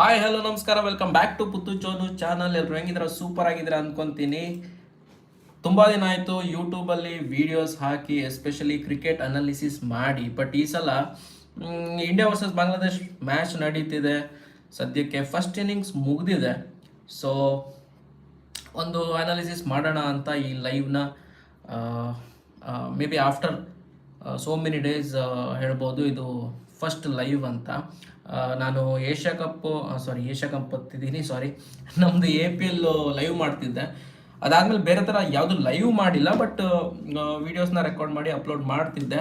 Hi hello ನಮಸ್ಕಾರ. Welcome back to Puttu Chonu channel ಎಲ್ಲರೂ ಹೆಂಗಿದ್ರ ಸೂಪರ್ ಆಗಿದ್ರ ಅನ್ಕೊಂತೀನಿ. ತುಂಬ ದಿನ ಆಯಿತು ಯೂಟ್ಯೂಬಲ್ಲಿ ವಿಡಿಯೋಸ್ ಹಾಕಿ ಎಸ್ಪೆಷಲಿ ಕ್ರಿಕೆಟ್ ಅನಾಲಿಸಿಸ್ ಮಾಡಿ. ಬಟ್ ಈ ಸಲ ಇಂಡಿಯಾ ವರ್ಸಸ್ ಬಾಂಗ್ಲಾದೇಶ್ ಮ್ಯಾಚ್ ನಡೀತಿದೆ. ಸದ್ಯಕ್ಕೆ ಫಸ್ಟ್ ಇನ್ನಿಂಗ್ಸ್ ಮುಗಿದಿದೆ. ಸೊ ಒಂದು ಅನಾಲಿಸಿಸ್ ಮಾಡೋಣ ಅಂತ ಈ ಲೈವ್ನ maybe after so many days ಹೇಳ್ಬೋದು. ಇದು ಫಸ್ಟ್ ಲೈವ್ ಅಂತ. ನಾನು Asia cup sorry Asia cup ಬರ್ತಿದ್ದೀನಿ sorry ನಮ್ಮದು ಎ ಪಿ ಎಲ್ ಲೈವ್ ಮಾಡ್ತಿದ್ದೆ. ಅದಾದ್ಮೇಲೆ ಬೇರೆ ಥರ ಯಾವುದು ಲೈವ್ ಮಾಡಿಲ್ಲ ಬಟ್ ವೀಡಿಯೋಸ್ನ ರೆಕಾರ್ಡ್ ಮಾಡಿ ಅಪ್ಲೋಡ್ ಮಾಡ್ತಿದ್ದೆ.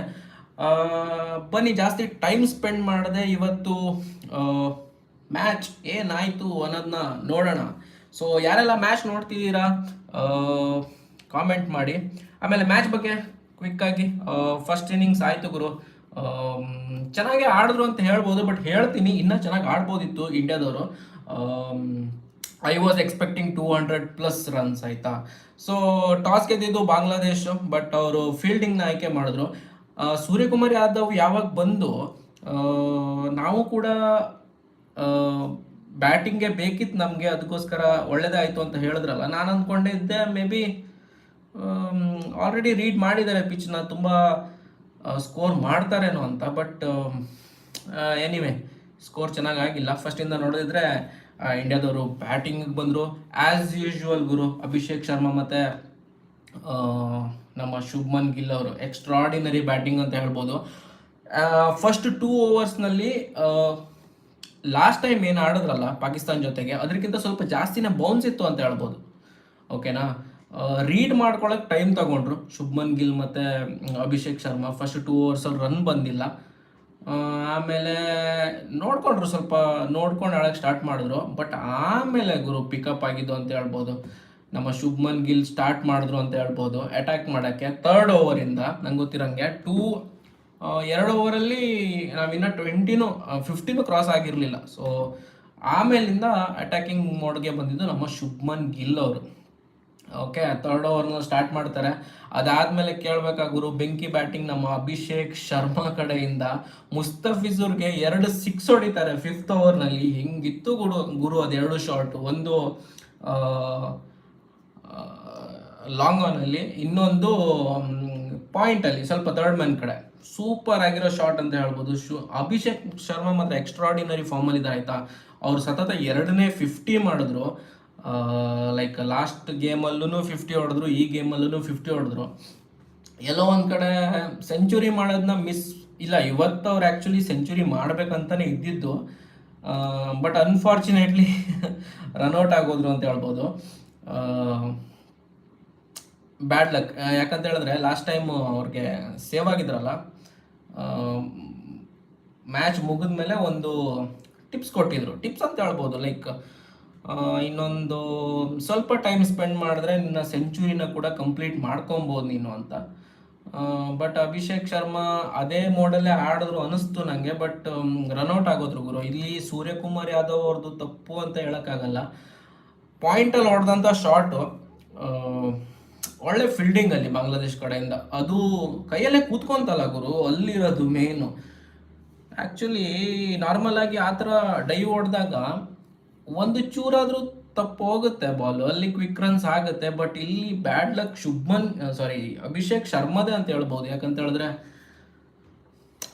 ಬನ್ನಿ, ಜಾಸ್ತಿ ಟೈಮ್ ಸ್ಪೆಂಡ್ ಮಾಡದೆ ಇವತ್ತು ಮ್ಯಾಚ್ ಏನಾಯಿತು ಅನ್ನೋದನ್ನ ನೋಡೋಣ. ಸೊ ಯಾರೆಲ್ಲ ಮ್ಯಾಚ್ ನೋಡ್ತಿದ್ದೀರಾ ಕಾಮೆಂಟ್ ಮಾಡಿ. ಆಮೇಲೆ ಮ್ಯಾಚ್ ಬಗ್ಗೆ ಕ್ವಿಕ್ಕಾಗಿ ಫಸ್ಟ್ ಇನ್ನಿಂಗ್ಸ್ ಆಯಿತು ಗುರು. ಚೆನ್ನಾಗಿ ಆಡಿದ್ರು ಅಂತ ಹೇಳ್ಬೋದು ಬಟ್ ಹೇಳ್ತೀನಿ, ಇನ್ನೂ ಚೆನ್ನಾಗಿ ಆಡ್ಬೋದಿತ್ತು ಇಂಡಿಯಾದವರು. I was expecting two hundred plus runs ಆಯಿತಾ? ಸೊ ಟಾಸ್ ಗೆದ್ದಿದ್ದು ಬಾಂಗ್ಲಾದೇಶ್ ಬಟ್ ಅವರು ಫೀಲ್ಡಿಂಗ್ನ ಆಯ್ಕೆ ಮಾಡಿದ್ರು. ಸೂರ್ಯಕುಮಾರ್ ಯಾದವ್ ಯಾವಾಗ ಬಂದು ನಾವು ಕೂಡ ಬ್ಯಾಟಿಂಗ್ಗೆ ಬೇಕಿತ್ತು ನಮಗೆ ಅದಕ್ಕೋಸ್ಕರ ಒಳ್ಳೇದಾಯಿತು ಅಂತ ಹೇಳಿದ್ರಲ್ಲ. ನಾನು ಅಂದ್ಕೊಂಡಿದ್ದೆ ಮೇ ಬಿ ಆಲ್ರೆಡಿ ರೀಡ್ ಮಾಡಿದ್ದಾರೆ ಪಿಚ್ನ ತುಂಬ ಸ್ಕೋರ್ ಮಾಡ್ತಾರೇನೋ ಅಂತ ಬಟ್ ಎನಿವೆ ಸ್ಕೋರ್ ಚೆನ್ನಾಗಿ ಆಗಿಲ್ಲ. ಫಸ್ಟಿಂದ ನೋಡಿದ್ರೆ ಇಂಡಿಯಾದವರು ಬ್ಯಾಟಿಂಗಿಗೆ ಬಂದರು. ಆ್ಯಸ್ ಯೂಶುವಲ್ ಗುರು, ಅಭಿಷೇಕ್ ಶರ್ಮಾ ಮತ್ತು ನಮ್ಮ ಶುಭ್ಮನ್ ಗಿಲ್ ಅವರು. ಎಕ್ಸ್ಟ್ರಾಡಿನರಿ ಬ್ಯಾಟಿಂಗ್ ಅಂತ ಹೇಳ್ಬೋದು. ಫಸ್ಟ್ ಟೂ ಓವರ್ಸ್ನಲ್ಲಿ ಲಾಸ್ಟ್ ಟೈಮ್ ಏನು ಆಡಿದ್ರಲ್ಲ ಪಾಕಿಸ್ತಾನ್ ಜೊತೆಗೆ ಅದಕ್ಕಿಂತ ಸ್ವಲ್ಪ ಜಾಸ್ತಿನೇ ಬೌನ್ಸ್ ಇತ್ತು ಅಂತ ಹೇಳ್ಬೋದು. ಓಕೆನಾ ರೀಡ್ ಮಾಡ್ಕೊಳಕ್ಕೆ ಟೈಮ್ ತಗೊಂಡ್ರು. ಶುಭ್ಮನ್ ಗಿಲ್ ಮತ್ತು ಅಭಿಷೇಕ್ ಶರ್ಮಾ ಫಸ್ಟ್ ಟೂ ಓವರ್ಸಲ್ಲಿ ರನ್ ಬಂದಿಲ್ಲ. ಆಮೇಲೆ ನೋಡ್ಕೊಂಡ್ರು ಸ್ವಲ್ಪ, ನೋಡ್ಕೊಂಡು ಆಡೋಕ್ಕೆ ಸ್ಟಾರ್ಟ್ ಮಾಡಿದ್ರು. ಬಟ್ ಆಮೇಲೆ ಗುರು ಪಿಕಪ್ ಆಗಿದ್ದು ಅಂತ ಹೇಳ್ಬೋದು. ನಮ್ಮ ಶುಭ್ಮನ್ ಗಿಲ್ ಸ್ಟಾರ್ಟ್ ಮಾಡಿದ್ರು ಅಂತ ಹೇಳ್ಬೋದು. ಅಟ್ಯಾಕ್ ಮಾಡೋಕ್ಕೆ ತರ್ಡ್ ಓವರಿಂದ ನಂಗೆ ಗೊತ್ತಿರಂಗೆ ಟೂ ಎರಡು ಓವರಲ್ಲಿ ನಾವಿನ್ನ ಟ್ವೆಂಟಿನೂ ಫಿಫ್ಟಿನೂ ಕ್ರಾಸ್ ಆಗಿರಲಿಲ್ಲ. ಸೊ ಆಮೇಲಿಂದ ಅಟ್ಯಾಕಿಂಗ್ ಮೋಡ್ಗೆ ಬಂದಿದ್ದು ನಮ್ಮ ಶುಭ್ಮನ್ ಗಿಲ್ ಅವರು. ಓಕೆ ತರ್ಡ್ ಓವರ್ನ ಸ್ಟಾರ್ಟ್ ಮಾಡ್ತಾರೆ. ಅದಾದ್ಮೇಲೆ ಕೇಳಬೇಕಾಗುರು ಬೆಂಕಿ ಬ್ಯಾಟಿಂಗ್ ನಮ್ಮ ಅಭಿಷೇಕ್ ಶರ್ಮಾ ಕಡೆಯಿಂದ. ಮುಸ್ತಫಿಜುರ್ಗೆ ಎರಡು ಸಿಕ್ಸ್ ಹೊಡಿತಾರೆ ಫಿಫ್ತ್ ಓವರ್ನಲ್ಲಿ ಹಿಂಗಿತ್ತು ಗುರು ಗುರು ಅದೆರಡು ಶಾರ್ಟ್ ಒಂದು ಲಾಂಗ್ ಆನಲ್ಲಿ ಇನ್ನೊಂದು ಪಾಯಿಂಟಲ್ಲಿ ಸ್ವಲ್ಪ ಥರ್ಡ್ ಮ್ಯಾನ್ ಕಡೆ. ಸೂಪರ್ ಆಗಿರೋ ಶಾಟ್ ಅಂತ ಹೇಳ್ಬೋದು. ಶು, ಅಭಿಷೇಕ್ ಶರ್ಮಾ ಮಾತ್ರ ಎಕ್ಸ್ಟ್ರಾಡಿನರಿ ಫಾರ್ಮಲ್ಲಿ ಆಯ್ತಾ. ಅವ್ರು ಸತತ ಎರಡನೇ ಫಿಫ್ಟಿ ಮಾಡಿದ್ರು. ಲೈಕ್ ಲಾಸ್ಟ್ ಗೇಮಲ್ಲೂ ಫಿಫ್ಟಿ ಹೊಡೆದ್ರು, ಈ ಗೇಮಲ್ಲೂ ಫಿಫ್ಟಿ ಹೊಡೆದ್ರು. ಎಲ್ಲೋ ಒಂದು ಕಡೆ ಸೆಂಚುರಿ ಮಾಡೋದನ್ನ ಮಿಸ್ ಇಲ್ಲ, ಇವತ್ತು ಅವ್ರು ಆ್ಯಕ್ಚುಲಿ ಸೆಂಚುರಿ ಮಾಡ್ಬೇಕಂತಾನೆ ಇದ್ದಿದ್ದು. ಬಟ್ ಅನ್ಫಾರ್ಚುನೇಟ್ಲಿ ರನ್ಔಟ್ ಆಗೋದ್ರು ಅಂತ ಹೇಳ್ಬೋದು. ಬ್ಯಾಡ್ ಲಕ್ ಯಾಕಂತ ಹೇಳಿದ್ರೆ ಲಾಸ್ಟ್ ಟೈಮ್ ಅವ್ರಿಗೆ ಸೇವ್ ಆಗಿದ್ರಲ್ಲ ಮ್ಯಾಚ್ ಮುಗಿದ್ಮೇಲೆ ಒಂದು ಟಿಪ್ಸ್ ಕೊಟ್ಟಿದ್ರು. ಟಿಪ್ಸ್ ಅಂತ ಹೇಳ್ಬೋದು ಲೈಕ್ ಇನ್ನೊಂದು ಸ್ವಲ್ಪ ಟೈಮ್ ಸ್ಪೆಂಡ್ ಮಾಡಿದ್ರೆ ನಿನ್ನ ಸೆಂಚುರಿನ ಕೂಡ ಕಂಪ್ಲೀಟ್ ಮಾಡ್ಕೊಬೋದು ನೀನು ಅಂತ. ಬಟ್ ಅಭಿಷೇಕ್ ಶರ್ಮಾ ಅದೇ ಮೋಡಲ್ಲೇ ಆಡಿದ್ರು ಅನಿಸ್ತು ನನಗೆ ಬಟ್ ರನ್ಔಟ್ ಆಗೋದ್ರು ಗುರು. ಇಲ್ಲಿ ಸೂರ್ಯಕುಮಾರ್ ಯಾದವ್ ಅವ್ರದ್ದು ತಪ್ಪು ಅಂತ ಹೇಳೋಕ್ಕಾಗಲ್ಲ. ಪಾಯಿಂಟಲ್ಲಿ ಹೊಡೆದಂಥ ಶಾಟು ಒಳ್ಳೆ ಫೀಲ್ಡಿಂಗ್ ಅಲ್ಲಿ ಬಾಂಗ್ಲಾದೇಶ್ ಕಡೆಯಿಂದ. ಅದು ಕೈಯಲ್ಲೇ ಕೂತ್ಕೊಂತಲ್ಲ ಗುರು, ಅಲ್ಲಿರೋದು ಮೇನು ಆ್ಯಕ್ಚುಲಿ ನಾರ್ಮಲ್ ಆಗಿ ಆ ಥರ ಡೈವ್ ಹೊಡೆದಾಗ ಒಂದು ಚೂರಾದ್ರೂ ತಪ್ಪು ಹೋಗುತ್ತೆ ಬಾಲ್. ಅಲ್ಲಿ ಕ್ವಿಕ್ ರನ್ಸ್ ಆಗುತ್ತೆ ಬಟ್ ಇಲ್ಲಿ bad luck Shubman sorry Abhishek ಶರ್ಮದೇ ಅಂತ ಹೇಳ್ಬೋದು. ಯಾಕಂತ ಹೇಳಿದ್ರೆ,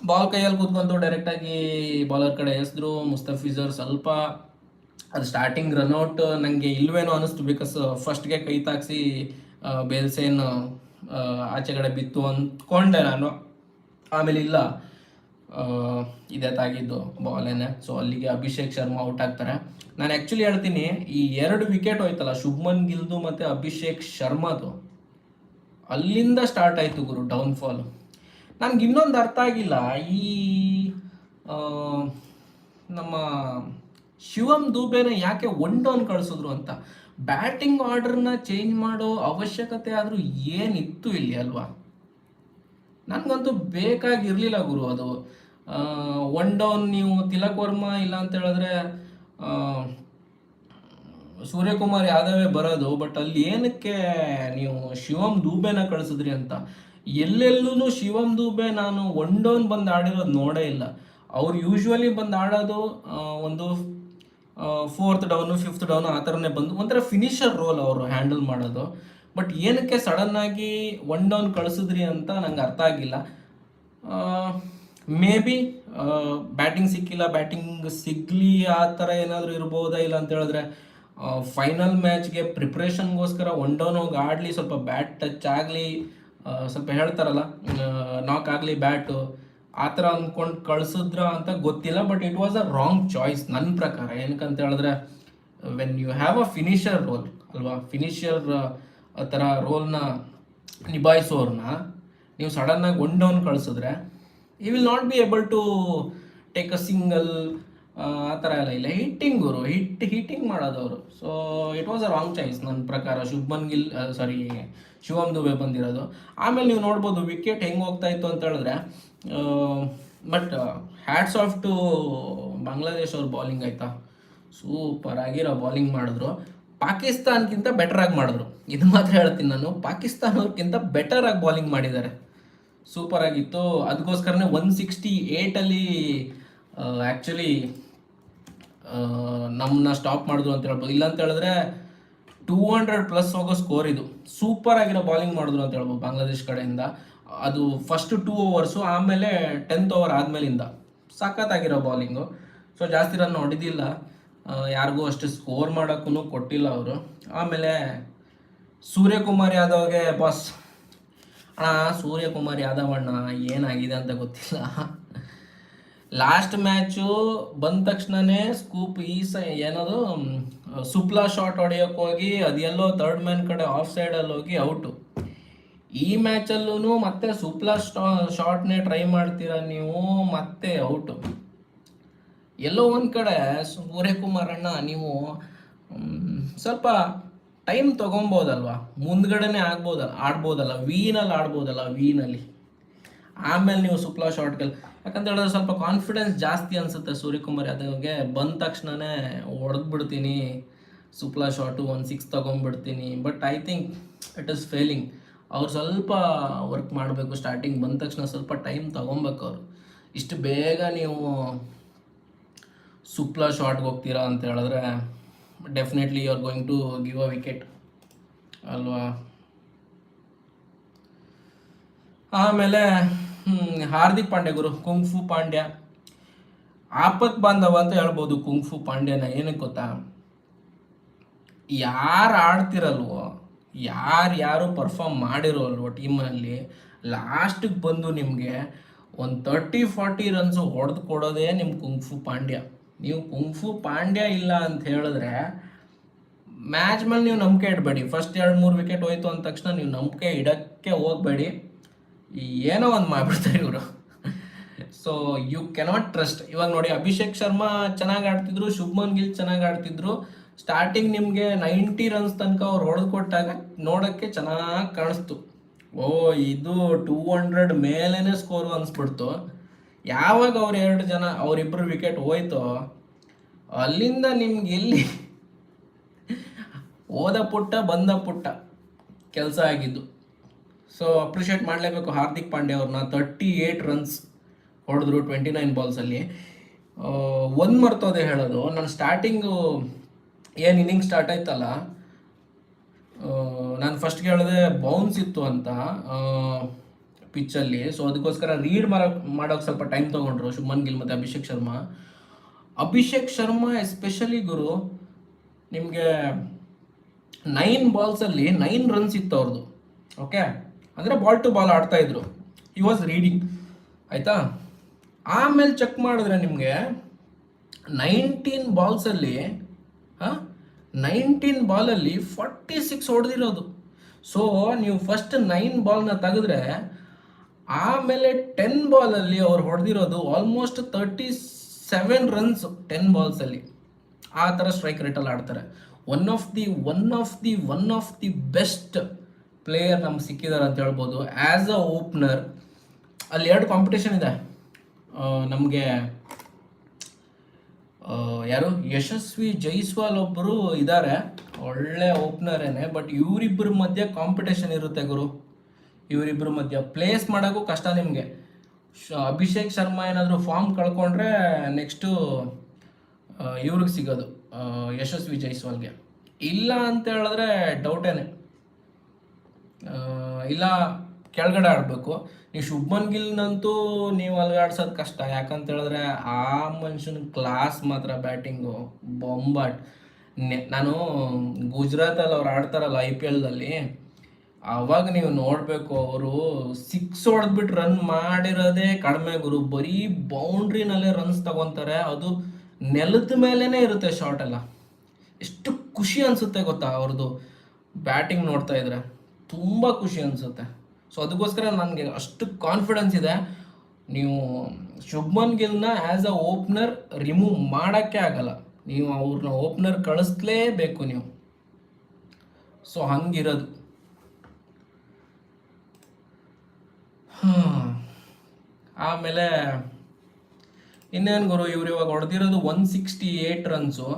ಬಾಲ್ ಕೈಯಲ್ಲಿ ಕೂತ್ಕೊಂಡು ಡೈರೆಕ್ಟಾಗಿ ಬಾಲರ್ ಕಡೆ ಎಸೆದ್ರು. ಮುಸ್ತಫಿಜರ್ ಸ್ವಲ್ಪ ಅದು ಸ್ಟಾರ್ಟಿಂಗ್ ರನ್ಔಟ್ ನನಗೆ ಇಲ್ವೇನೋ ಅನ್ನಿಸ್ತು ಬಿಕಾಸ್ ಫಸ್ಟ್ಗೆ ಕೈ ತಾಕ್ಸಿ ಬೇಲ್ಸೇನ್ ಆಚೆ ಕಡೆ ಬಿತ್ತು ಅಂದ್ಕೊಂಡೆ ನಾನು. ಆಮೇಲೆ ಇಲ್ಲ. ಇದೇ ತಾಗಿದ್ದು ಬಾಲೇನೆ. ಸೊ ಅಲ್ಲಿಗೆ ಅಭಿಷೇಕ್ ಶರ್ಮಾ ಔಟ್ ಆಗ್ತಾರೆ. ನಾನು ಆ್ಯಕ್ಚುಲಿ ಹೇಳ್ತೀನಿ, ಈ ಎರಡು ವಿಕೆಟ್ ಹೋಯ್ತಲ್ಲ, ಶುಭ್ಮನ್ ಗಿಲ್ದು ಮತ್ತು ಅಭಿಷೇಕ್ ಶರ್ಮಾದು, ಅಲ್ಲಿಂದ ಸ್ಟಾರ್ಟ್ ಆಯಿತು ಗುರು ಡೌನ್ಫಾಲ್ ನನ್ಗೆ ಇನ್ನೊಂದು ಅರ್ಥ ಆಗಿಲ್ಲ. ಈ ನಮ್ಮ ಶಿವಮ್ ದೂಬೇನ ಯಾಕೆ ಒನ್ ಡೌನ್ ಕಳಿಸಿದ್ರು ಅಂತ? ಬ್ಯಾಟಿಂಗ್ ಆರ್ಡರ್ನ ಚೇಂಜ್ ಮಾಡೋ ಅವಶ್ಯಕತೆ ಆದರೂ ಏನಿತ್ತು ಇಲ್ಲಿ ಅಲ್ವಾ? ನನಗಂತೂ ಬೇಕಾಗಿರಲಿಲ್ಲ ಗುರು ಅದು. ಒನ್ ಡೌನ್ ನೀವು ತಿಲಕ್ ವರ್ಮ ಇಲ್ಲ ಅಂತ ಹೇಳಿದ್ರೆ ಸೂರ್ಯಕುಮಾರ್ ಯಾದವೇ ಬರೋದು ಬಟ್ ಅಲ್ಲಿ ಏನಕ್ಕೆ ನೀವು ಶಿವಮ್ ದೂಬೆನ ಕಳಿಸಿದ್ರಿ ಅಂತ? ಎಲ್ಲೆಲ್ಲೂ ಶಿವಮ್ ದೂಬೆ ನಾನು ಒನ್ ಡೌನ್ ಬಂದು ಆಡಿರೋದು ನೋಡೇ ಇಲ್ಲ. ಅವ್ರು ಯೂಶ್ವಲಿ ಬಂದು ಆಡೋದು ಒಂದು ಫೋರ್ತ್ ಡೌನು ಫಿಫ್ತ್ ಡೌನು ಆ ಥರನೇ ಬಂದು ಒಂಥರ ಫಿನಿಷರ್ ರೋಲ್ ಅವರು ಹ್ಯಾಂಡಲ್ ಮಾಡೋದು. ಬಟ್ ಏನಕ್ಕೆ ಸಡನ್ನಾಗಿ ಒನ್ ಡೌನ್ ಕಳಿಸಿದ್ರಿ ಅಂತ ನಂಗೆ ಅರ್ಥ ಆಗಿಲ್ಲ. ಮೇ ಬಿ ಬ್ಯಾಟಿಂಗ್ ಸಿಕ್ಕಿಲ್ಲ ಬ್ಯಾಟಿಂಗ್ ಸಿಗ್ಲಿ, ಆ ಥರ ಏನಾದರೂ ಇರ್ಬೋದಾ ಇಲ್ಲ ಅಂತ ಹೇಳಿದ್ರೆ ಫೈನಲ್ ಮ್ಯಾಚ್ಗೆ ಪ್ರಿಪ್ರೇಷನ್ಗೋಸ್ಕರ ಒನ್ ಡೌನ್ ಹೋಗಿ ಆಡಲಿ, ಸ್ವಲ್ಪ ಬ್ಯಾಟ್ ಟಚ್ ಆಗಲಿ ಸ್ವಲ್ಪ ಹೇಳ್ತಾರಲ್ಲ ನಾಕ್ ಆಗಲಿ ಬ್ಯಾಟು ಆ ಥರ ಅಂದ್ಕೊಂಡು ಕಳ್ಸಿದ್ರ ಅಂತ ಗೊತ್ತಿಲ್ಲ but it was a wrong choice ನನ್ನ ಪ್ರಕಾರ. ಏನಕ್ಕಂತ ಹೇಳಿದ್ರೆ when you have a finisher role ಅಲ್ವಾ? ಫಿನಿಷರ್ ಥರ ರೋಲ್ನ ನಿಭಾಯಿಸೋರ್ನ, ನೀವು ಸಡನ್ನಾಗಿ ಒನ್ ಡೌನ್ ಕಳಿಸಿದ್ರೆ you will not be able to take a single ಆ ಥರ ಎಲ್ಲ ಇಲ್ಲ. ಹಿಟ್ಟಿಂಗ್ ಗುರು hit hitting ಮಾಡೋದವರು so it was a wrong choice ನನ್ನ ಪ್ರಕಾರ. ಶುಭ್ಮನ್ ಗಿಲ್ ಸಾರಿ ಶಿವಮ್ ದುಬೆ ಬಂದಿರೋದು. ಆಮೇಲೆ ನೀವು ನೋಡ್ಬೋದು ವಿಕೆಟ್ ಹೆಂಗೆ ಹೋಗ್ತಾ ಇತ್ತು ಅಂತ ಹೇಳಿದ್ರೆ but hats off to Bangladesh ಅವ್ರ ಬೌಲಿಂಗ್ ಆಯ್ತಾ? ಸೂಪರ್ ಆಗಿರೋ ಬಾಲಿಂಗ್ ಮಾಡಿದ್ರು. ಪಾಕಿಸ್ತಾನ್ಗಿಂತ ಬೆಟರ್ ಆಗಿ ಮಾಡಿದ್ರು. ಇದು ಮಾತ್ರ ಹೇಳ್ತೀನಿ ನಾನು. ಪಾಕಿಸ್ತಾನ್ ಅವ್ರಕ್ಕಿಂತ ಬೆಟರ್ ಆಗಿ ಬಾಲಿಂಗ್ ಮಾಡಿದ್ದಾರೆ. ಸೂಪರ್ ಆಗಿತ್ತು. ಅದಕ್ಕೋಸ್ಕರನೇ ಒನ್ ಸಿಕ್ಸ್ಟಿ ಏಯ್ಟಲ್ಲಿ ಆ್ಯಕ್ಚುಲಿ ನಮ್ಮನ್ನ ಸ್ಟಾಪ್ ಮಾಡಿದ್ರು ಅಂತ ಹೇಳ್ಬೋದು. ಇಲ್ಲ ಅಂತ ಹೇಳಿದ್ರೆ ಟೂ ಹಂಡ್ರೆಡ್ ಪ್ಲಸ್ ಹೋಗೋ ಸ್ಕೋರ್ ಇದು. ಸೂಪರ್ ಆಗಿರೋ ಬಾಲಿಂಗ್ ಮಾಡಿದ್ರು ಅಂತ ಹೇಳ್ಬೋದು ಬಾಂಗ್ಲಾದೇಶ್ ಕಡೆಯಿಂದ. ಅದು ಫಸ್ಟ್ ಟೂ ಓವರ್ಸು ಆಮೇಲೆ ಟೆಂತ್ ಓವರ್ ಆದಮೇಲಿಂದ. ಸಖತ್ತಾಗಿರೋ ಬಾಲಿಂಗು ಸೊ ಜಾಸ್ತಿ ರನ್ ಹೊಡೆದಿಲ್ಲ. ಯಾರಿಗೂ ಅಷ್ಟು ಸ್ಕೋರ್ ಮಾಡೋಕ್ಕೂ ಕೊಟ್ಟಿಲ್ಲ ಅವರು. ಆಮೇಲೆ ಸೂರ್ಯಕುಮಾರ್ ಯಾದವ್ಗೆ ಬಾಸ್ ಅಣ್ಣ ಸೂರ್ಯಕುಮಾರ್ ಯಾದವ್ ಅಣ್ಣ ಏನಾಗಿದೆ ಅಂತ ಗೊತ್ತಿಲ್ಲ. ಲಾಸ್ಟ್ ಮ್ಯಾಚು ಬಂದ ತಕ್ಷಣನೇ ಸ್ಕೂಪ್ ಈ ಸ ಏನದು, ಸುಪ್ಲಾ ಶಾಟ್ ಹೊಡೆಯೋಕೆ ಹೋಗಿ ಅದೆಲ್ಲೋ ಥರ್ಡ್ ಮ್ಯಾನ್ ಕಡೆ ಆಫ್ ಸೈಡಲ್ಲಿ ಹೋಗಿ ಔಟು ಈ ಮ್ಯಾಚಲ್ಲೂ ಮತ್ತೆ ಸುಪ್ಲಾ ಸ್ಟಾ, ಶಾಟ್ನೇ ಟ್ರೈ ಮಾಡ್ತೀರಾ ನೀವು, ಮತ್ತೆ ಔಟು ಎಲ್ಲೋ ಒಂದು ಕಡೆ ಸೂರ್ಯಕುಮಾರ್ ಅಣ್ಣ ನೀವು ಸ್ವಲ್ಪ ಟೈಮ್ ತೊಗೊಬೋದಲ್ವಾ? ಮುಂದ್ಗಡೆನೆ ಆಗ್ಬೋದಲ್ಲ, ಆಡ್ಬೋದಲ್ಲ, ವೀನಲ್ಲಿ ಆಡ್ಬೋದಲ್ಲ, ವೀನಲ್ಲಿ. ಆಮೇಲೆ ನೀವು ಸುಪ್ಲಾ ಶಾರ್ಟ್ ಶಾಟ್ಗಳು ಯಾಕಂತ ಹೇಳಿದ್ರೆ ಸ್ವಲ್ಪ ಕಾನ್ಫಿಡೆನ್ಸ್ ಜಾಸ್ತಿ ಅನ್ಸುತ್ತೆ ಸೂರ್ಯಕುಮಾರ್ ಅದಕ್ಕೆ ಬಂದ ತಕ್ಷಣನೇ ಹೊಡೆದ್ಬಿಡ್ತೀನಿ ಸುಪ್ಲಾ ಶಾರ್ಟು ಒಂದು six ತೊಗೊಂಡ್ಬಿಡ್ತೀನಿ but I think it is failing ಅವ್ರು ಸ್ವಲ್ಪ ವರ್ಕ್ ಮಾಡಬೇಕು ಸ್ಟಾರ್ಟಿಂಗ್ ಬಂದ ತಕ್ಷಣ ಸ್ವಲ್ಪ ಟೈಮ್ ತೊಗೊಬೇಕು ಅವರು. ಇಷ್ಟು ಬೇಗ ನೀವು ಸುಪ್ಲಾ ಶಾರ್ಟ್ಗೆ ಹೋಗ್ತೀರಾ ಅಂತ ಹೇಳಿದ್ರೆ definitely you are going to give a wicket ಅಲ್ವಾ? ಆಮೇಲೆ ಹಾರ್ದಿಕ್ ಪಾಂಡ್ಯ ಗುರು ಕುಂಗ್ಫು ಪಾಂಡ್ಯ. ಆಪತ್ ಬಾಂಧವ ಅಂತ ಹೇಳ್ಬೋದು ಕುಂಗ್ಫು ಪಾಂಡ್ಯನ, ಏನಕ್ಕೆ ಗೊತ್ತಾ? ಯಾರು ಆಡ್ತಿರಲ್ವೋ, ಯಾರು ಯಾರು ಪರ್ಫಾರ್ಮ್ ಮಾಡಿರೋಲ್ವೋ ಟೀಮಲ್ಲಿ ಲಾಸ್ಟಿಗೆ ಬಂದು ನಿಮಗೆ ಒಂದು ತರ್ಟಿ ಫಾರ್ಟಿ ರನ್ಸು ಹೊಡೆದು ಕೊಡೋದೇ ನಿಮ್ಮ ಕುಂಗ್ಫು ಪಾಂಡ್ಯ. ನೀವು ಕುಂಫು ಪಾಂಡ್ಯ ಇಲ್ಲ ಅಂತ ಹೇಳಿದ್ರೆ ಮ್ಯಾಚ್ ಮೇಲೆ ನೀವು ನಂಬಿಕೆ ಇಡಬೇಡಿ. ಫಸ್ಟ್ ಎರಡು ಮೂರು ವಿಕೆಟ್ ಹೋಯ್ತು ಅಂದ ತಕ್ಷಣ ನೀವು ನಂಬಿಕೆ ಇಡೋಕ್ಕೆ ಹೋಗಬೇಡಿ. ಏನೋ ಒಂದು ಮಾಡಿಬಿಡ್ತಾರೆ ಇವರು. ಸೊ ಯು ಕೆನಾಟ್ ಟ್ರಸ್ಟ್ ಇವಾಗ ನೋಡಿ, ಅಭಿಷೇಕ್ ಶರ್ಮಾ ಚೆನ್ನಾಗಿ ಆಡ್ತಿದ್ರು, ಶುಭ್ಮನ್ ಗಿಲ್ ಚೆನ್ನಾಗಿ ಆಡ್ತಿದ್ರು. ಸ್ಟಾರ್ಟಿಂಗ್ ನಿಮಗೆ ನೈಂಟಿ ರನ್ಸ್ ತನಕ ಅವ್ರು ಹೊಡೆದು ಕೊಟ್ಟಾಗ ನೋಡೋಕ್ಕೆ ಚೆನ್ನಾಗಿ ಕಾಣಿಸ್ತು. ಓ, ಇದು ಟೂ ಹಂಡ್ರೆಡ್ ಮೇಲೇ ಸ್ಕೋರು ಅನ್ಸ್ಬಿಡ್ತು. ಯಾವಾಗ ಅವ್ರು ಎರಡು ಜನ ಅವರಿಬ್ಬರು ವಿಕೆಟ್ ಹೋಯ್ತೋ, ಅಲ್ಲಿಂದ ನಿಮ್ಗೆ ಎಲ್ಲಿ ಹೋದ ಪುಟ್ಟ, ಬಂದ ಪುಟ್ಟ ಕೆಲಸ ಆಗಿದ್ದು. ಸೊ ಅಪ್ರಿಷಿಯೇಟ್ ಮಾಡಲೇಬೇಕು ಹಾರ್ದಿಕ್ ಪಾಂಡೆ ಅವ್ರನ್ನ ತರ್ಟಿ ಏಯ್ಟ್ ರನ್ಸ್ ಹೊಡೆದ್ರು ಟ್ವೆಂಟಿ ನೈನ್ ಬಾಲ್ಸಲ್ಲಿ ಒಂದು ಮರ್ತೋದೆ ಹೇಳೋದು. ನಾನು ಸ್ಟಾರ್ಟಿಂಗು ಏನು ಇನ್ನಿಂಗ್ ಸ್ಟಾರ್ಟ್ ಆಯ್ತಲ್ಲ ನಾನು ಫಸ್ಟ್ ಕೇಳಿದೆ ಬೌನ್ಸ್ ಇತ್ತು ಅಂತ. ಪಿಚ್ಚಲ್ಲಿ ಸೊ ಅದಕ್ಕೋಸ್ಕರ ರೀಡ್ ಮಾಡೋ ಮಾಡೋಕೆ ಸ್ವಲ್ಪ ಟೈಮ್ ತೊಗೊಂಡ್ರು ಶುಭ್ಮನ್ ಗಿಲ್ ಮತ್ತು ಅಭಿಷೇಕ್ ಶರ್ಮಾ. ಅಭಿಷೇಕ್ ಶರ್ಮಾ ಎಸ್ಪೆಷಲಿ ಗುರು, ನಿಮಗೆ ನೈನ್ ಬಾಲ್ಸಲ್ಲಿ ನೈನ್ ರನ್ಸ್ ಇತ್ತು ಅವ್ರದ್ದು ಓಕೆ ಅಂದರೆ ಬಾಲ್ ಟು ಬಾಲ್ ಆಡ್ತಾ ಇದ್ರು. ಈ ವಾಸ್ ರೀಡಿಂಗ್ ಆಯಿತಾ? ಆಮೇಲೆ ಚೆಕ್ ಮಾಡಿದ್ರೆ ನಿಮಗೆ ನೈನ್ಟೀನ್ ಬಾಲ್ಸಲ್ಲಿ ಹಾಂ? ನೈನ್ಟೀನ್ ಬಾಲಲ್ಲಿ ಫಾರ್ಟಿ ಸಿಕ್ಸ್ ಹೊಡೆದಿರೋದು. ಸೊ ನೀವು ಫಸ್ಟ್ ನೈನ್ ಬಾಲ್ನ ತೆಗೆದ್ರೆ ಆಮೇಲೆ ಟೆನ್ ಬಾಲಲ್ಲಿ ಅವ್ರು ಹೊಡೆದಿರೋದು almost thirty seven runs ten ಬಾಲ್ಸಲ್ಲಿ ಆ ಥರ ಸ್ಟ್ರೈಕ್ ರೇಟಲ್ಲಿ ಆಡ್ತಾರೆ. One of the one of the one of the best player ನಮ್ಗೆ ಸಿಕ್ಕಿದ್ದಾರೆ ಅಂತ ಹೇಳ್ಬೋದು. ಆ್ಯಸ್ ಅ ಓಪ್ನರ್ ಅಲ್ಲಿ ಎರಡು ಕಾಂಪಿಟೇಷನ್ ಇದೆ. ನಮಗೆ ಯಾರು? ಯಶಸ್ವಿ ಜೈಸ್ವಾಲ್ ಒಬ್ಬರು ಇದ್ದಾರೆ ಒಳ್ಳೆ ಓಪನರೇನೆ ಬಟ್ ಇವರಿಬ್ಬರ ಮಧ್ಯೆ ಕಾಂಪಿಟೇಷನ್ ಇರುತ್ತೆ ಗುರು. ಇವರಿಬ್ಬರ ಮಧ್ಯ ಪ್ಲೇಸ್ ಮಾಡೋಕ್ಕೂ ಕಷ್ಟ ನಿಮಗೆ. ಅಭಿಷೇಕ್ ಶರ್ಮಾ ಏನಾದರೂ ಫಾರ್ಮ್ ಕಳ್ಕೊಂಡ್ರೆ ನೆಕ್ಸ್ಟು ಇವ್ರಿಗೆ ಸಿಗೋದು ಯಶಸ್ವಿ ಜೈಸ್ವಾಲ್ಗೆ. ಇಲ್ಲ ಅಂತ ಹೇಳಿದ್ರೆ ಡೌಟೇನೆ ಇಲ್ಲ, ಕೆಳಗಡೆ ಆಡಬೇಕು. ನೀವು ಶುಭ್ಮನ್ ಗಿಲ್ನಂತೂ ನೀವು ಅಲ್ಗಾಡ್ಸೋದು ಕಷ್ಟ. ಯಾಕಂತ ಹೇಳಿದ್ರೆ ಆ ಮನುಷ್ಯನ ಕ್ಲಾಸ್ ಮಾತ್ರ ಬ್ಯಾಟಿಂಗು ಬೊಂಬಾಟ್ ನಾನು ಗುಜರಾತಲ್ಲಿ ಅವ್ರು ಆಡ್ತಾರಲ್ಲ ಐ ಪಿ ಎಲ್ದಲ್ಲಿ ಅವಾಗ ನೀವು ನೋಡಬೇಕು ಅವರು ಸಿಕ್ಸ್ ಹೊಡೆದ್ಬಿಟ್ಟು ರನ್ ಮಾಡಿರೋದೇ ಕಡಿಮೆ ಗುರು. ಬರೀ ಬೌಂಡ್ರಿನಲ್ಲೇ ರನ್ಸ್ ತಗೊತಾರೆ. ಅದು ನೆಲದ ಮೇಲೇ ಇರುತ್ತೆ ಶಾರ್ಟ್ ಎಲ್ಲ. ಎಷ್ಟು ಖುಷಿ ಅನಿಸುತ್ತೆ ಗೊತ್ತಾ ಅವ್ರದ್ದು ಬ್ಯಾಟಿಂಗ್ ನೋಡ್ತಾ ಇದ್ರೆ. ತುಂಬ ಖುಷಿ ಅನಿಸುತ್ತೆ. ಸೊ ಅದಕ್ಕೋಸ್ಕರ ನನಗೆ ಅಷ್ಟು ಕಾನ್ಫಿಡೆನ್ಸ್ ಇದೆ. ನೀವು ಶುಭ್ಮನ್ ಗಿಲ್ನ ಆ್ಯಸ್ ಅ ಓಪನರ್ ರಿಮೂವ್ ಮಾಡೋಕ್ಕೆ ಆಗಲ್ಲ. ನೀವು ಅವ್ರನ್ನ ಓಪನರ್ ಕಳಿಸ್ಲೇಬೇಕು ನೀವು. ಸೊ ಹಂಗಿರೋದು. ಆಮೇಲೆ ಇನ್ನೇನು ಗುರು, ಇವ್ರು ಇವಾಗ ಹೊಡೆದಿರೋದು one sixty eight runs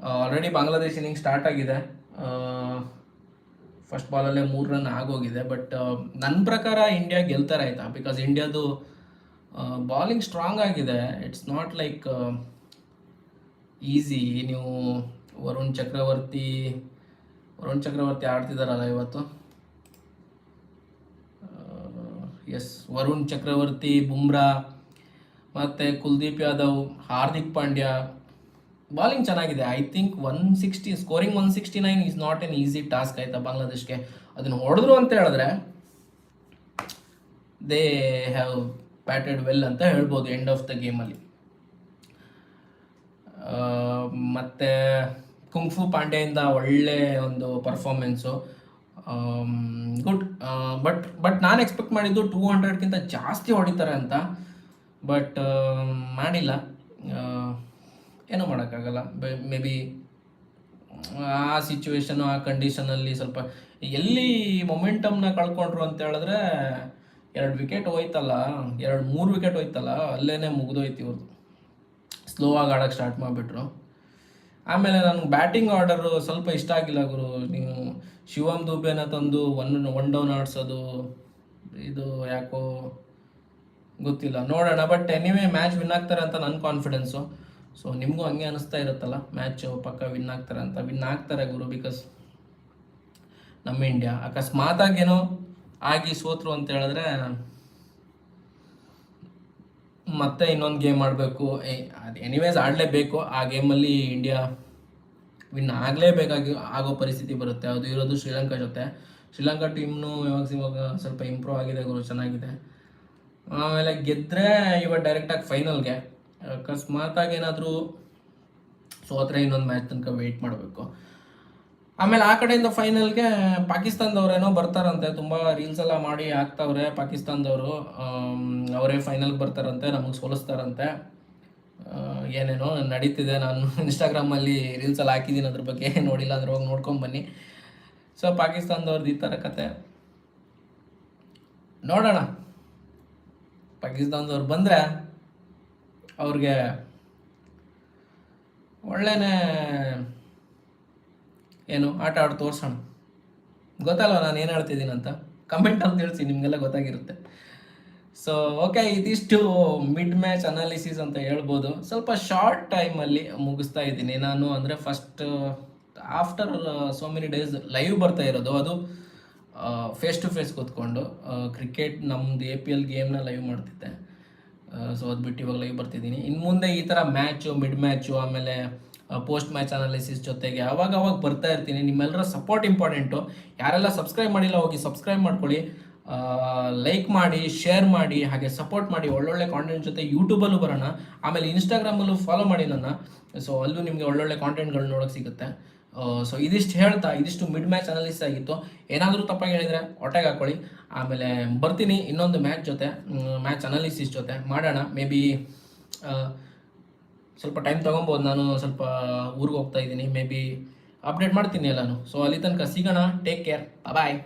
already Bangladesh inning start ಆಗಿದೆ. ಫಸ್ಟ್ ಬಾಲಲ್ಲೇ ಮೂರು ರನ್ ಆಗೋಗಿದೆ. ಬಟ್ ನನ್ನ ಪ್ರಕಾರ ಇಂಡಿಯಾ ಗೆಲ್ತಾರೆ ಆಯಿತಾ? ಬಿಕಾಸ್ ಇಂಡಿಯಾದು ಬಾಲಿಂಗ್ ಸ್ಟ್ರಾಂಗ್ ಆಗಿದೆ. ಇಟ್ಸ್ ನಾಟ್ ಲೈಕ್ ಈಸಿ ನೀವು ವರುಣ್ ಚಕ್ರವರ್ತಿ ವರುಣ್ ಚಕ್ರವರ್ತಿ ಆಡ್ತಿದಾರಲ್ಲ ಇವತ್ತು? ಎಸ್, ವರುಣ್ ಚಕ್ರವರ್ತಿ, ಬುಮ್ರಾ, ಮತ್ತು ಕುಲ್ದೀಪ್ ಯಾದವ್, ಹಾರ್ದಿಕ್ ಪಾಂಡ್ಯ. ಬಾಲಿಂಗ್ ಚೆನ್ನಾಗಿದೆ. I think one sixty scoring one sixty nine is not an easy task ಆಯ್ತಾ ಬಾಂಗ್ಲಾದೇಶ್ಗೆ. ಅದನ್ನು ಹೊಡೆದ್ರು ಅಂತ ಹೇಳಿದ್ರೆ ದೇ ಹ್ಯಾವ್ ಪ್ಯಾಟೆಡ್ ವೆಲ್ ಅಂತ ಹೇಳ್ಬೋದು ಎಂಡ್ ಆಫ್ ದ ಗೇಮಲ್ಲಿ ಮತ್ತು ಕುಂಫು ಪಾಂಡೆಯಿಂದ ಒಳ್ಳೆ ಒಂದು ಪರ್ಫಾರ್ಮೆನ್ಸು ಗುಡ್ ಬಟ್ ಬಟ್ ನಾನು ಎಕ್ಸ್ಪೆಕ್ಟ್ ಮಾಡಿದ್ದು ಟೂ ಹಂಡ್ರೆಡ್ಗಿಂತ ಜಾಸ್ತಿ ಹೊಡಿತಾರೆ ಅಂತ. ಬಟ್ ಮಾಡಿಲ್ಲ. ಆ, ಏನೂ ಮಾಡೋಕ್ಕಾಗಲ್ಲ. ಮೇ ಬಿ ಆ ಸಿಚುವೇಶನು ಆ ಕಂಡೀಷನಲ್ಲಿ ಸ್ವಲ್ಪ ಎಲ್ಲಿ ಮೊಮೆಂಟಮ್ನ ಕಳ್ಕೊಂಡ್ರು ಅಂತ ಹೇಳಿದ್ರೆ ಎರಡು ವಿಕೆಟ್ ಹೋಯ್ತಲ್ಲ ಎರಡು ಮೂರು ವಿಕೆಟ್ ಹೋಯ್ತಲ್ಲ ಅಲ್ಲೇ ಮುಗಿದೋಯ್ತು ಇವ್ರದ್ದು ಸ್ಲೋ ಆಗಿ ಆಡೋಕ್ಕೆ ಸ್ಟಾರ್ಟ್ ಮಾಡಿಬಿಟ್ರು. ಆಮೇಲೆ ನನಗೆ ಬ್ಯಾಟಿಂಗ್ ಆರ್ಡರು ಸ್ವಲ್ಪ ಇಷ್ಟ ಆಗಿಲ್ಲ ಗುರು. ನೀವು ಶಿವಮ್ ದುಬೆನ ತಂದು ಒನ್ ಒನ್ ಡೌನ್ ಆಡಿಸೋದು, ಇದು ಯಾಕೋ ಗೊತ್ತಿಲ್ಲ. ನೋಡೋಣ ಬಟ್ ಎನಿವೇ ಮ್ಯಾಚ್ ವಿನ್ ಆಗ್ತಾರೆ ಅಂತ ನನ್ನ ಕಾನ್ಫಿಡೆನ್ಸು ಸೊ ನಿಮಗೂ ಹಂಗೆ ಅನಿಸ್ತಾ ಇರುತ್ತಲ್ಲ ಮ್ಯಾಚ್ ಪಕ್ಕ ವಿನ್ ಆಗ್ತಾರೆ ಅಂತ. ವಿನ್ ಆಗ್ತಾರೆ ಗುರು ಬಿಕಾಸ್ ನಮ್ಮ ಇಂಡಿಯಾ ಅಕಸ್ಮಾತಾಗಿ ಏನೋ ಆಗಿ ಸೋತ್ರು ಅಂತ ಹೇಳಿದ್ರೆ ಮತ್ತೆ ಇನ್ನೊಂದು ಗೇಮ್ ಆಡಬೇಕು. ಎನಿವೇಸ್ ಆಡಲೇಬೇಕು. ಆ ಗೇಮಲ್ಲಿ ಇಂಡಿಯಾ ವಿನ್ ಆಗಲೇಬೇಕಾಗಿ ಆಗೋ ಪರಿಸ್ಥಿತಿ ಬರುತ್ತೆ. ಅದು ಇರೋದು ಶ್ರೀಲಂಕಾ ಜೊತೆ. ಶ್ರೀಲಂಕಾ ಟೀಮ್ನು ಇವಾಗ ಇವಾಗ ಸ್ವಲ್ಪ ಇಂಪ್ರೂವ್ ಆಗಿದೆ ಗುರು, ಚೆನ್ನಾಗಿದೆ. ಆಮೇಲೆ ಗೆದ್ದರೆ ಇವಾಗ ಡೈರೆಕ್ಟಾಗಿ ಫೈನಲ್ಗೆ ಅಕಸ್ಮಾತಾಗಿ ಏನಾದರೂ ಸೋತ್ರೆ ಇನ್ನೊಂದು ಮ್ಯಾಚ್ ತನಕ ವೆಯ್ಟ್ ಮಾಡಬೇಕು. ಆಮೇಲೆ ಆ ಕಡೆಯಿಂದ ಫೈನಲ್ಗೆ ಪಾಕಿಸ್ತಾನದವ್ರೇನೋ ಬರ್ತಾರಂತೆ. ತುಂಬ ರೀಲ್ಸ್ ಎಲ್ಲ ಮಾಡಿ ಹಾಕ್ತವ್ರೆ ಪಾಕಿಸ್ತಾನದವರು. ಅವರೇ ಫೈನಲ್ಗೆ ಬರ್ತಾರಂತೆ, ನಮಗೆ ಸೋಲಿಸ್ತಾರಂತೆ. ಏನೇನೋ ನಡೀತಿದೆ. ನಾನು ಇನ್ಸ್ಟಾಗ್ರಾಮಲ್ಲಿ ರೀಲ್ಸ್ ಎಲ್ಲ ಹಾಕಿದ್ದೀನಿ ಅದ್ರ ಬಗ್ಗೆ ನೋಡಿಲ್ಲ ಅಂದ್ರೆ ಹೋಗಿ ನೋಡ್ಕೊಂಡು ಬನ್ನಿ. ಸೊ ಪಾಕಿಸ್ತಾನದವ್ರದ್ದು ಈ ಥರ ಕತೆ. ನೋಡೋಣ. ಪಾಕಿಸ್ತಾನದವ್ರು ಬಂದರೆ ಅವ್ರಿಗೆ ಒಳ್ಳೆನೇ ಏನು ಆಟ ಆಡಿ ತೋರಿಸೋಣ. ಗೊತ್ತಲ್ವ ನಾನು ಏನು ಹೇಳ್ತಿದ್ದೀನಿ ಅಂತ? ಕಮೆಂಟಲ್ಲಿ ತಿಳಿಸಿ, ನಿಮಗೆಲ್ಲ ಗೊತ್ತಾಗಿರುತ್ತೆ. ಸೊ ಓಕೆ ಇದಿಷ್ಟು ಮಿಡ್ ಮ್ಯಾಚ್ ಅನಾಲಿಸಿಸ್ ಅಂತ ಹೇಳ್ಬೋದು. ಸ್ವಲ್ಪ ಶಾರ್ಟ್ ಟೈಮಲ್ಲಿ ಮುಗಿಸ್ತಾ ಇದ್ದೀನಿ ನಾನು. ಅಂದರೆ first after so many days live ಬರ್ತಾ ಇರೋದು. ಅದು ಫೇಸ್ ಟು ಫೇಸ್ ಕೂತ್ಕೊಂಡು ಕ್ರಿಕೆಟ್ ನಮ್ಮದು ಎ ಪಿ ಎಲ್ ಗೇಮ್ನ ಲೈವ್ ಮಾಡ್ತಿದ್ದೆ. ಸೊ ಅದು ಬಿಟ್ಟು ಇವಾಗ ಲೈವ್ ಬರ್ತಿದ್ದೀನಿ. ಇನ್ನು ಮುಂದೆ ಈ ಥರ ಮ್ಯಾಚು ಮಿಡ್ ಮ್ಯಾಚು ಆಮೇಲೆ ಪೋಸ್ಟ್ ಮ್ಯಾಚ್ ಅನಾಲಿಸಿಸ್ ಜೊತೆಗೆ ಅವಾಗ ಅವಾಗ ಬರ್ತಾ ಇರ್ತೀನಿ. ನಿಮ್ಮೆಲ್ಲರ ಸಪೋರ್ಟ್ ಇಂಪಾರ್ಟೆಂಟು ಯಾರೆಲ್ಲ ಸಬ್ಸ್ಕ್ರೈಬ್ ಮಾಡಿಲ್ಲ ಹೋಗಿ ಸಬ್ಸ್ಕ್ರೈಬ್ ಮಾಡ್ಕೊಳ್ಳಿ. ಲೈಕ್ ಮಾಡಿ ಶೇರ್ ಮಾಡಿ, ಹಾಗೆ ಸಪೋರ್ಟ್ ಮಾಡಿ, ಒಳ್ಳೊಳ್ಳೆ ಕಾಂಟೆಂಟ್ ಜೊತೆ ಯೂಟ್ಯೂಬಲ್ಲೂ ಬರೋಣ. ಆಮೇಲೆ ಇನ್ಸ್ಟಾಗ್ರಾಮಲ್ಲೂ ಫಾಲೋ ಮಾಡಿ ನನ್ನ. ಸೊ ಅಲ್ಲೂ ನಿಮಗೆ ಒಳ್ಳೊಳ್ಳೆ ಕಾಂಟೆಂಟ್ಗಳು ನೋಡೋಕೆ ಸಿಗುತ್ತೆ. ಸೊ ಇದಿಷ್ಟು ಹೇಳ್ತಾ, ಇದಿಷ್ಟು ಮಿಡ್ ಮ್ಯಾಚ್ ಅನಾಲಿಸ್ ಆಗಿತ್ತು. ಏನಾದರೂ ತಪ್ಪಾಗಿ ಹೇಳಿದರೆ ಹೊಟ್ಟೆಗೆ ಹಾಕೊಳ್ಳಿ ಆಮೇಲೆ ಬರ್ತೀನಿ ಇನ್ನೊಂದು ಮ್ಯಾಚ್ ಜೊತೆ ಮ್ಯಾಚ್ ಅನಾಲಿಸಿಸ್ ಜೊತೆ. ಮಾಡೋಣ ಮೇ ಬಿ ಸ್ವಲ್ಪ ಟೈಮ್ ತೊಗೊಬೋದು. ನಾನು ಸ್ವಲ್ಪ ಊರಿಗೆ ಹೋಗ್ತಾ ಇದ್ದೀನಿ. ಮೇ ಬಿ ಅಪ್ಡೇಟ್ ಮಾಡ್ತೀನಿ ಎಲ್ಲಾನು. ಸೊ ಅಲ್ಲಿ ತನಕ ಸಿಗೋಣ. Take care bye